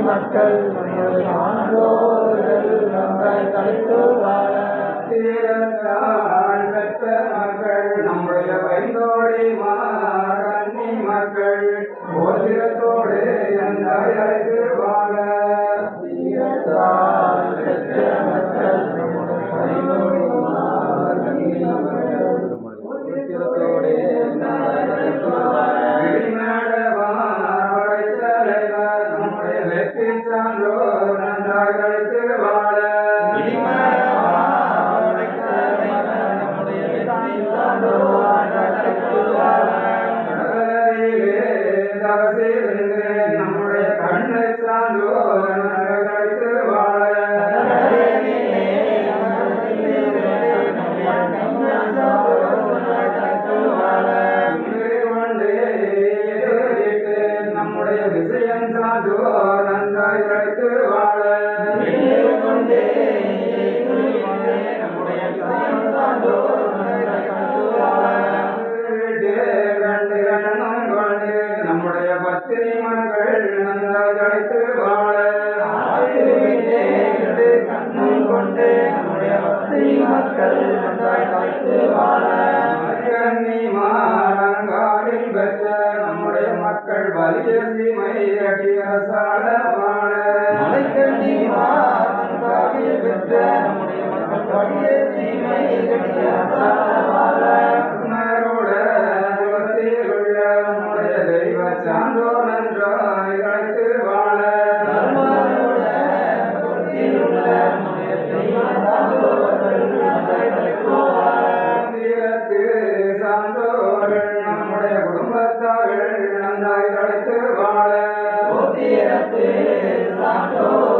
மக்கள் சான்றோர்கள் நம்மை தலைத்து வாழ பெற்ற மக்கள் நம்முடைய வைந்தோடி மாறி மக்கள் ஓசிரத்தோடு என் அழைத்து ಸೇವೆ அழைத்து வாழ கண்ணும் கொண்டு நம்முடைய பக்தி மக்கள் நன்றாய் அழைத்து வாழ மாறங்காலில் பெற்ற நம்முடைய மக்கள் வலிய சீமை அடி அரசாள வாழ மலைக்கண்ணி மாறங்காலில் பெற்ற நம்முடைய மக்கள் வலிய சீமை அடி அரசாள நன்றாய் கழித்து வாழ. சான்றோர்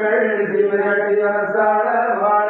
மக்கள் செய்வதற்கு வாழ.